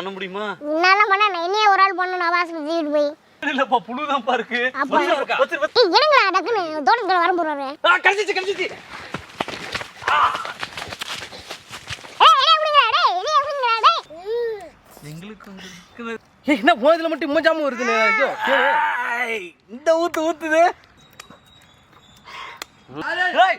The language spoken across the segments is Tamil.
பண்ண முடியுமா? என்னால பண்ண நான் என்னையே ஒரு ஆள் பண்ணணும். நான் வாசல் தூக்கிட்டு போய். இல்லப்பா வச்சிரு, வச்சிரு. ஏய், என்னங்களா டக்குன்னு. தோட்டத்துல வர போறாரு விடுங்க டேய் எங்களுக்கு என்ன போதில் மட்டும் மூஞ்சாம. ஆய், இந்த ஊத்து ஊத்துது. ஏய்,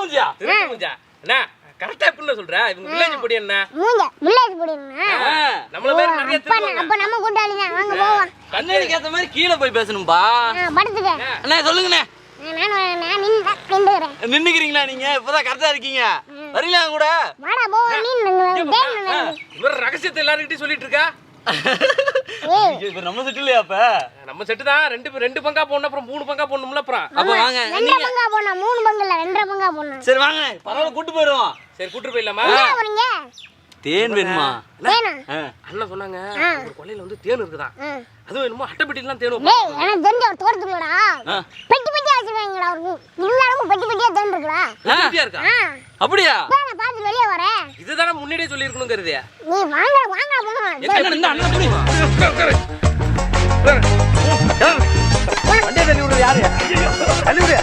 திருட்டு முஞ்சா? என்ன கரெக்டா எப்படின்னு சொல்ற. இவங்க வில்லேஜ் பொடி என்ன? மூஞ்ச? வில்லேஜ் போடுங்க ஆ, நம்மள மாதிரி நிறைய திருடுவாங்க அப்ப நம்ம கூட்டாளி தான் வாங்க போவோம். கண்ணனுக்கு ஏத்த மாதிரி கீழே போய் பேசணும்பா. படுத்துக்க. அண்ணா சொல்லுங்கண்ணே. நின்னுக்கிறீங்களா நீங்க? இப்பதான் கரெக்டா இருக்கீங்க. வரீங்களா கூட? ரகசியத்தை எல்லாருக்கிட்டையும் சொல்லிட்டு இருக்கா? நம்ம செட்டு இல்லையா அப்ப? நம்ம செட்டு தான். ரெண்டு ரெண்டு பங்கா போடணும் அப்புறம் மூணு பங்கா போடணும்ல அப்புறம். அப்ப வாங்க. நீங்க பங்கா போனா மூணு பங்கு இல்ல ரெண்டரை பங்கா போனா சரி வாங்க. பரவாயில்ல கூட்டு போயிடுவோம். சரி கூட்டு போயிடலாமா? வரீங்க தேன் வேணுமா. அண்ணன் சொன்னாங்க. ஒரு கொல்லையில வந்து தேன் இருக்குதான். அதுவும் என்னமோ அட்டைப்பெட்டிலாம் தேன் எனக்கு தெரிஞ்ச ஒரு தோட்டத்துக்குள்ளடா பெட்டியா வச்சிருக்காங்கடா ஒரு எல்லாரும் பெட்டி பெட்டியா தேன் இருக்குடா வைக்கும் இருக்கா? அப்படியா? நான் பார்த்து வெளியே வரேன். இதுதானே முன்னாடியே சொல்லியிருக்கணுங்கிறது. நீ வாங்க வாங்க போனோம் எங்க இந்த அண்ணன் புடி. வண்டியை தள்ளி விடுறது யாரு? தள்ளி விடு.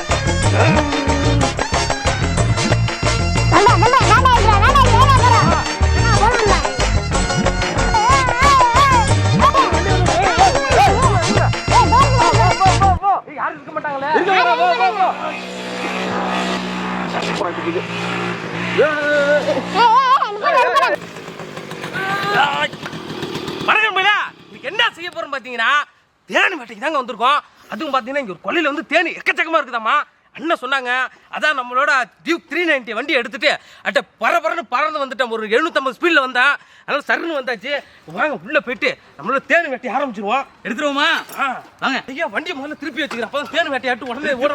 தேனி வேட்டைக்கு தாங்க வந்திருக்கோம். அதுவும் பாத்தீங்கன்னா இங்க ஒரு கொல்லையில வந்து தேனி எக்கச்சக்கமா இருக்குதாம்மா. அண்ணன் சொன்னாங்க அதான் நம்மளோட டியூக் த்ரீ நைன்ட்டி வண்டி எடுத்துட்டு அட்ட பரபரன்னு பறந்து வந்துட்டேன். ஒரு எழுநூத்தம்பது ஸ்பீடில் வந்தேன். அதனால சருன்னு வந்தாச்சு. வாங்க உள்ள போயிட்டு நம்மளோட தேனி வேட்டி ஆரம்பிச்சிருவோம். எடுத்துருவோமா? ஆ. வாங்க. ஐயா வண்டியை முதல்ல திருப்பி வச்சுக்கிறேன். அப்போ தேன் வேட்டையாட்டு உடனே ஓட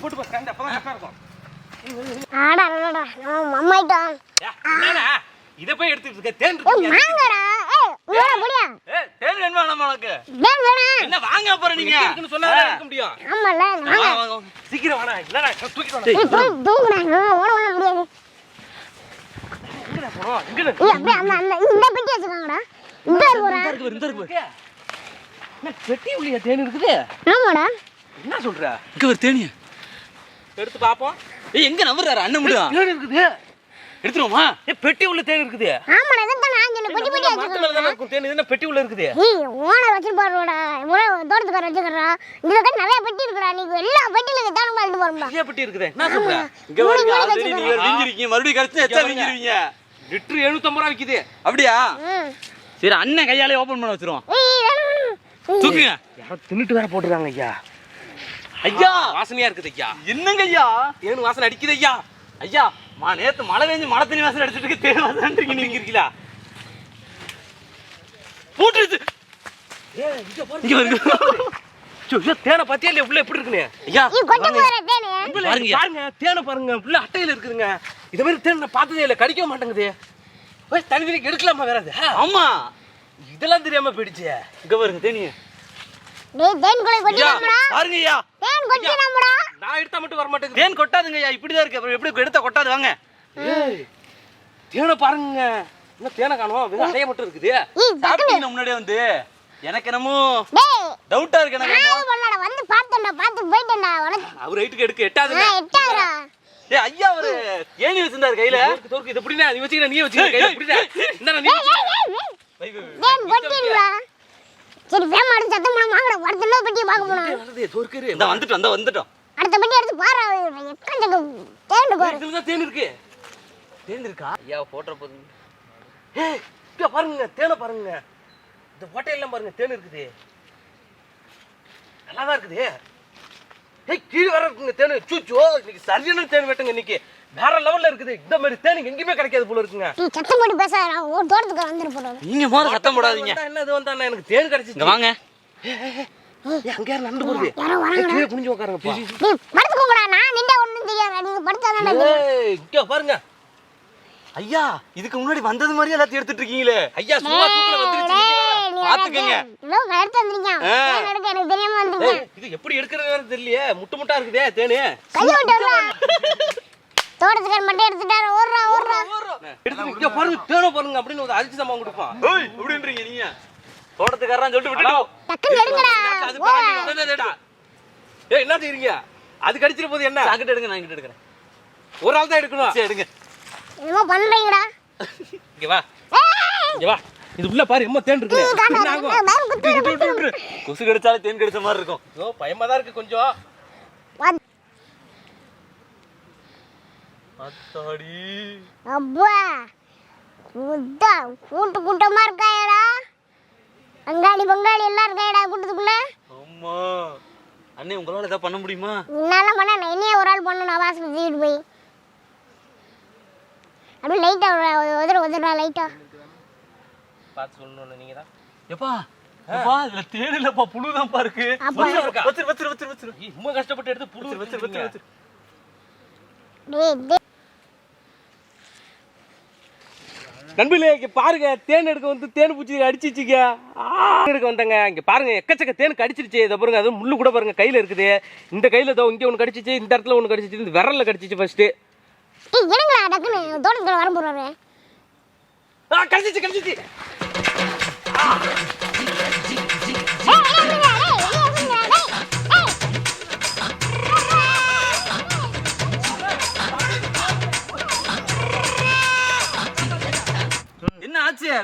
போட்டு பாரு கண்டு அப்பதான் கரெக்டா இருக்கும். ஆடா நம்ம என்னடா? இதை போய் எடுத்துட்டு இருக்க? தேன் தேன் வேணுமா நம்ம உனக்கு? தேன் வேணும் என்ன வாங்க அப்புறம் நீங்க? இருக்குன்னு சொன்னா எடுக்க முடியும். ஆமால வாங்க. சீக்கிரம் வாடா தூக்கி போய் தூங்குடா நான் ஓட ஓட முடியாது. எங்கடா போறோம்? எங்க ஏய் அப்படியே அந்த அந்த இந்த பெட்டி வச்சுக்காங்கடா இந்த இருக்குடா இந்த இருக்கு, இந்த இருக்கு. என்ன பெட்டி உள்ளியா தேன் இருக்குது? ஆமாடா. என்ன சொல்ற? இங்க ஒரு தேனியா எடுத்து பாப்போம். ஏய் எங்க நம்புறாரு? அண்ணன் முடியும் தேன் இருக்குது. எடுத்துருவோமா? ஏ பெட்டி உள்ள தேன் இருக்குது. ஆமாடா இதான் நான் சொன்ன பெட்டி பெட்டி மரத்து மேல வச்சுக்காங்க தானே இருக்கும் தேன்? இது என்ன பெட்டி உள்ள இருக்குது? ஏய் ஓனர் வச்சிருப்பாருடா இவ்வளோ தோட்டத்துக்கார வச்சுக்கிறா. இதுல கூட நிறைய பெட்டி இருக்குடா. நீ எல்லா பெட்டியில இருந்து தானமா எடுத்து போறோம்டா நிறைய பெட்டி இருக்குது. என்ன சொல்ற? இங்க பாருங்க மூணு ஆல்ரெடி நீங்க. விஞ்சிருக்கீங்க. மறுபடியும் கடிச்சு எச்சா விஞ்சிருவீங்க. லிட்டர் எழுநூத்தம்பது ரூபா விக்குது. அப்படியா? சரி அண்ணன் கையாலே ஓபன் பண்ண வச்சிருவோம். தூக்குங்க. யாரோ தின்னுட்டு வேற போட்டுருக்காங்க ஐயா. ஐயா! வாசனையா இருக்குது ஐயா. என்னங்க ஐயா? தேன் வாசனை அடிக்குது ஐயா. ஐயா மா நேத்து மழை பெஞ்சு மழை தண்ணி வாசல் அடிச்சிட்டு இருக்கு தேன் வாசல் நீங்க இருக்கீங்களா போட்டுருச்சு தேனை பாத்தியா இல்லையா உள்ள எப்படி இருக்குன்னு? ஐயா நீ கொண்டு போற தேனு. உள்ள பாருங்க. பாருங்க தேனை பாருங்க. உள்ள அட்டையில இருக்குதுங்க. இத மாதிரி தேன் நான் பார்த்ததே இல்லை கடிக்க மாட்டேங்குது. போய் தனி தனி எடுக்கலாமா வேற ஆமா. இதெல்லாம் தெரியாம போயிடுச்சு. இங்க பாருங்க தேனிய பாருங்க ஐயா. தேன் நான் எடுத்தா மட்டும் வர மாட்டேங்குது. தேன் கொட்டாதுங்க ஐயா இப்படிதான் இருக்கு. அப்புறம் எப்படி எடுத்தா கொட்டாது? வாங்க. ஏய், தேனை பாருங்க. இன்னும் தேனை காணோம்? வெறும் அடைய மட்டும் இருக்குது. சாப்பிட்டீங்க முன்னாடியே வந்து? எனக்கு என்னமோ டேய். டவுட்டா இருக்கு எனக்கு என்னமோ. நான் பண்ணடா வந்து பார்த்தேன்டா பார்த்து போயிட்டேன்டா உனக்கு. அவர் ரைட்டுக்கு எடுக்க எட்டாதுங்க. நான் எட்டாவதா ஏய் ஐயா ஒரு ஏணி வச்சிருந்தாரு கையில. தோற்கு தோற்கு இதை பிடினா நீ வச்சுக்கிற நீ வச்சுக்கிற கையில பிடினா இந்தா நீ வச்சுக்க. தேன் கொட்டிடுடா சரி வேமா அடுத்து சத்தம் பண்ண வாங்கடா இன்னொரு பெட்டியை பார்க்க போனோம் வருது, தோற்கரு. இந்த வந்துட்டோம் இந்த வந்துட்டோம். அடுத்த பெட்டி எடுத்து பாரு எக்கச்சக்க தேன் பாரு. இதுல தான் தேன் இருக்கு. தேன் இருக்கா? ஐயா போட்டுற போதுங்க. ஏய் இங்க பாருங்க தேனை பாருங்க. இந்த ஓட்டையெல்லாம் பாருங்க தேன் இருக்குது. நல்லா தான் இருக்குது. ஏய் கீழே வர இருக்குங்க தேனு. சூச்சோ இன்னைக்கு சரியான தேன் வெட்டுங்க இன்னைக்கு. வேற லெவல்ல இருக்குது. இந்த மாதிரி தேன் எங்கேயுமே கிடைக்காது போல இருக்குங்க. நீ சத்தம் போட்டு பேச நான் ஒரு தோட்டத்துக்கு வந்துட்டு போறோம் நீங்க மோத சத்தம் போடாதீங்க. என்ன இது வந்தா? எனக்கு தேன் கிடைச்சிச்சு. இங்க வாங்க. ஏய், அங்க யார் நடந்து போகுது யாரோ வராங்கடா. ஏய், கீழே குனிஞ்சு உட்காருங்கப்பா நீ படுத்துக்கோங்கடா நான் நின்றா ஒண்ணும் தெரியாது. நீங்க படுத்தாதான் ஏய் இங்க பாருங்க. ஐயா இதுக்கு முன்னாடி வந்தது மாதிரி எல்லாத்தையும் எடுத்துட்டு இருக்கீங்களே. ஐயா சும்மா தூக்கல வந்துருச்சு. பாத்துக்கங்க. எடுக்க எனக்கு தெரியாம வந்துருங்க. ஏய், இது எப்படி எடுக்கிறதுன்னு தெரியலையே. முட்டு முட்டா இருக்குதே தேனு. கையை விட்டு தோட்டத்துக்கார மட்டும் எடுத்துட்டாரு. ஓடுறா ஓடுறா. எடுத்து இங்க பாருங்க தேனை பாருங்க அப்படின்னு ஒரு அரிசி சம்பவம் கொடுப்பான். ஓய் எப்படின்றீங்க நீங்க? தோட்டத்துக்காரன் சொல்லிட்டு விட்டுட்டோம்? ஏய் என்ன செய்றீங்க? அது கடிச்சிட்டு போகுது என்ன? சாக்கிட்டு எடுங்க நான் இங்கிட்டு எடுக்கிறேன். ஒரு ஆள் தான் எடுக்கணும். சரி எடுங்க. என்னமோ பண்றீங்கடா. இங்க வா. இங்க வா. இது உள்ள பாரு எம்ம தேன் இருக்கு கொசு கடிச்சாலே தேன் கடிச்ச மாதிரி இருக்கும். பயமா தான் இருக்கு கொஞ்சம். அத்தாடி. அப்பா கூட்டா கூட்டு கூட்டமா இருக்காயடா. அங்காளி பங்காளி எல்லாம் இருக்காயடா கூட்டத்துக்குள்ள அம்மா அண்ணே உங்களால ஏதாவது பண்ண முடியுமா? என்னால பண்ண நான் என்னையே ஒரு ஆள் பண்ணணும் அவாஸ் தூக்கிட்டு போய். அப்படியே லைட்டா உதற உதறா லைட்டா பார்த்து சொல்லணும் நீங்க தான் எப்பா எப்பா இதுல தேன் இல்லப்பா புழுதான்ப்பா இருக்கு. அப்பா. வச்சிரு, வச்சிரு வச்சிரு வச்சிரு வச்சிரு. ரொம்ப கஷ்டப்பட்டு எடுத்து புழு வச்சிரு வச்சிரு வச்சிரு நண்பர்களே இங்க பாருங்க தேன் எடுக்க வந்து தேன் பூச்சி அடிச்சிச்சுங்க எடுக்க வந்தாங்க இங்க பாருங்க எக்கச்சக்க தேன் கடிச்சிருச்சு. இதை பாருங்க அது முள்ளு கூட பாருங்க கையில இருக்குது. இந்த கையில இதோ இங்க ஒன்று கடிச்சிச்சு இந்த இடத்துல ஒன்று கடிச்சிச்சு இந்த விரல்ல கடிச்சிச்சு ஃபர்ஸ்ட் டேய் என்னங்களா டக்குன்னு தோட்டத்துக்குள்ள வர போறாரு? ஆ கடிச்சிச்சு கடிச்சிச்சு.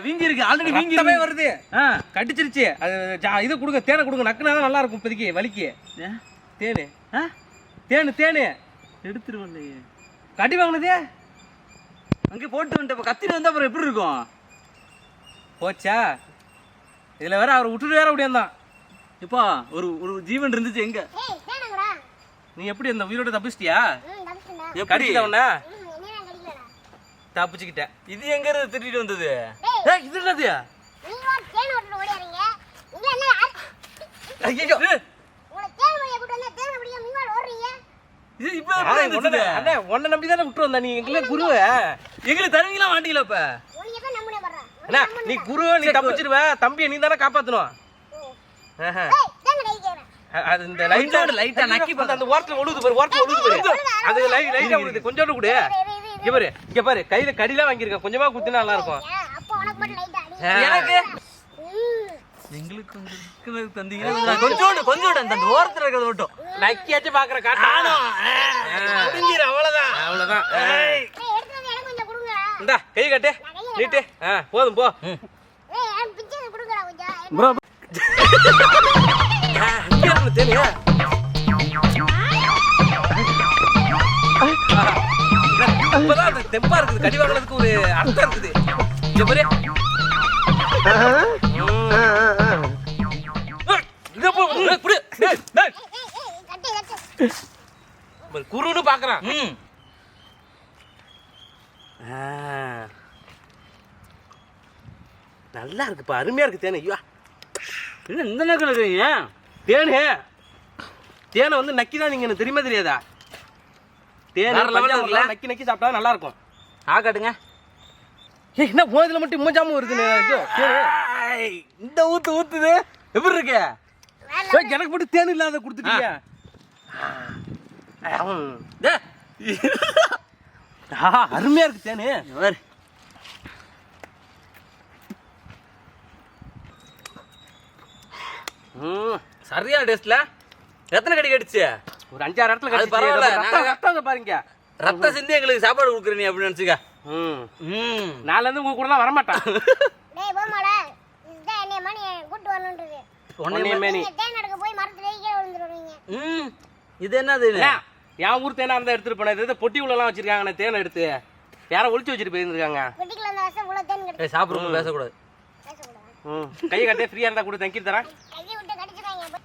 வீங்கி இருக்கு. ஆல்ரெடி வீங்கி ரத்தமே இருக்கு. வருது. ஆ கடிச்சிருச்சு அது ஜா- இது கொடுங்க தேனை கொடுங்க. நக்குனா நல்லா இருக்கும் இப்போதைக்கு வலிக்கு. ஏ? தேனு. ஆ? தேனு தேனு. எடுத்துருவல்லையே கடி வாங்கினதே? அங்கே போட்டு வந்துட்டு இப்ப கத்திட்டு வந்தா அப்புறம் எப்படி இருக்கும்? போச்சா? இதுல வேற அவர் விட்டுட்டு வேற அப்படியே தான் எப்பா ஒரு ஒரு ஜீவன் இருந்துச்சு எங்க? ஏய் தேனங்கடா நீ எப்படி அந்த உயிரோட தப்பிச்சிட்டியா? கடிச்சிட்ட உன்ன தப்பிச்சுக்கிட்டேன். இது எங்க இருந்து திட்டிட்டு வந்தது? ஏய், இது என்னது? ஐயோ இது இப்ப இருந்துச்சு அண்ணே உன்னை நம்பி தானே விட்டு வந்தா நீ. எங்களே குருவ. எங்களுக்கு தருவீங்களா மாட்டீங்களா இப்ப? அண்ணா நீ குரு நீ தப்பிச்சிருவ தம்பியை நீ தானே காப்பாத்தணும். அது இந்த லைட்டா light ஆ நக்கி அந்த அந்த ஓரத்துல ஒழுகுது பாரு ஓரத்துல ஒழுகுது பாரு. அது லை லைட்டா ஒழுகுது கொஞ்சோண்டு கொடு. இங்க பாரு இங்க பாரு கையில கடிலாம் வாங்கியிருக்கேன். கொஞ்சமா குத்தினா நல்லா இருக்கும். எனக்கு? எங்களுக்கு தந்தீங்கன்னா கொஞ்சோண்டு கொஞ்சோண்டு அந்த ஓரத்துல இருக்கிறது மட்டும். நக்கியாச்சும் பாக்குற காட்டானோ முடிஞ்சிரு அவ்வளவுதான். அவ்வளவுதான். இந்தா கை கட்டு. நீட்டு. ஆ போதும் போ. ஏய் எனக்கு பிச்சை கொடுங்கடா கொஞ்சம். ப்ரோ. தேனு இப்பதான் தெம்பா இருக்குது கடி ஒரு அர்த்தம் குருன்னு பாக்குறான் ம் நல்லா இருக்குப்பா அருமையா இருக்கு தேனு ஐயா என்ன இந்த நேரத்தில் இருக்கீங்க தேனு தேனை வந்து நக்கி தான் நீங்க எனக்கு தெரியுமா தெரியாதா தேனை நக்கி நக்கி சாப்பிட்டா நல்லா இருக்கும். ஆ காட்டுங்க என்ன போனதுல மட்டும் மூஞ்சாம வருது ஐயோ தேனு ஏய், இந்த ஊத்து ஊத்துது. எப்படி இருக்கு? எனக்கு மட்டும் தேன் இல்லாத கொடுத்துட்டீங்க அருமையா இருக்கு தேனு. சரியான டேஸ்ட்ல. எத்தனை கடி கடிச்சு ஒரு அஞ்சாறு இடத்துல அது கடிச்சிச்சு. பரவாயில்ல, பாருங்க. ரத்தம் சிந்தி எங்களுக்கு சாப்பாடு கொடுக்குற நீ அப்படின்னு நினைச்சுக்க. ம். ம். நாளைல இருந்து உங்க கூட வரமாட்டான் டேய் போமாடா இதுதான் என்னைய மணி கூட்டு வரணுன்றது. உன்னைய மேனி. நீங்க தேன் எடுக்க போய் மரத்துல கீழே விழுந்துருவீங்க. ம். இது என்னது என் ஊர் தேனா இருந்தா எடுத்துட்டு போனேன் இது பொட்டி உள்ளலாம் வச்சிருக்காங்க நான் தேனை எடுத்து. யாரோ ஒளிச்சு வச்சுட்டு போயிருந்திருக்காங்க. இவ்வளோ தேன் சாப்பிடுறோம் பேசக்கூடாது. ம். கையை கட்டே ஃப்ரீயா இருந்தா கூட தங்கி தரேன். கையை விட்டு கடிச்சிடாங்க இந்த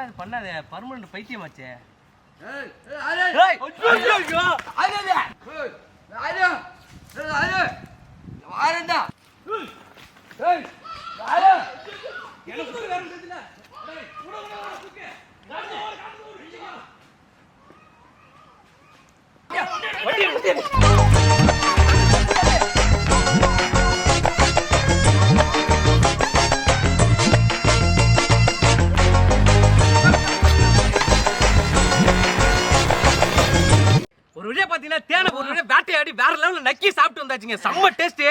பண்ணாதே. பர்மனன்ட் பைத்தியமாச்சே. ஏய், ஏய், ஐயோ, நக்கி சாப்பிட்டு வந்தாச்சுங்க. செம்ம டேஸ்ட்டு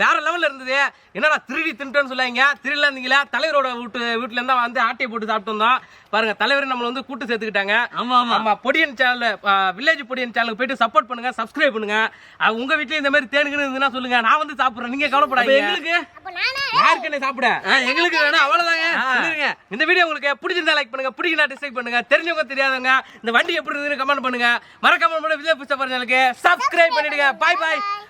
வேற லெவல்ல இருந்தது. என்னடா திருடி தின்ட்டேன்னு சொல்லாங்க திருடல இருந்தீங்களா? தலைவரோட வீட்டு வீட்டுல இருந்தா வந்து ஆட்டையை போட்டு சாப்பிட்டு வந்தோம். பாருங்க தலைவர் நம்மள வந்து கூட்டு சேர்த்துக்கிட்டாங்க. ஆமா ஆமா. ஆமா பொடியன் சேனல் வில்லேஜ் பொடியன் சேனலுக்கு போயிட்டு சப்போர்ட் பண்ணுங்க சப்ஸ்கிரைப் பண்ணுங்க. உங்க வீட்லயும் இந்த மாதிரி தேனுக்குன்னு இருந்துன்னா சொல்லுங்க. நான் வந்து சாப்பிடுறேன். நீங்க அப்ப கவலைப்படாதீங்க எங்களுக்கு? அப்ப நானே? யாருக்கு என்ன சாப்பிட? எங்களுக்கு வேணா அவ்வளவுதாங்க. இந்த வீடியோ உங்களுக்கு பிடிச்சிருந்தா லைக் பண்ணுங்க. பிடிக்கல டிஸ்லைக் பண்ணுங்க. தெரிஞ்சவங்க தெரியாதவங்க இந்த வண்டி எப்படி இருந்ததுன்னு கமெண்ட் பண்ணுங்க. மறக்காம விஜய் புஷ்ட சேனலுக்கு சப்ஸ்கிரைப் பண்ணிடுங்க. பாய் பாய்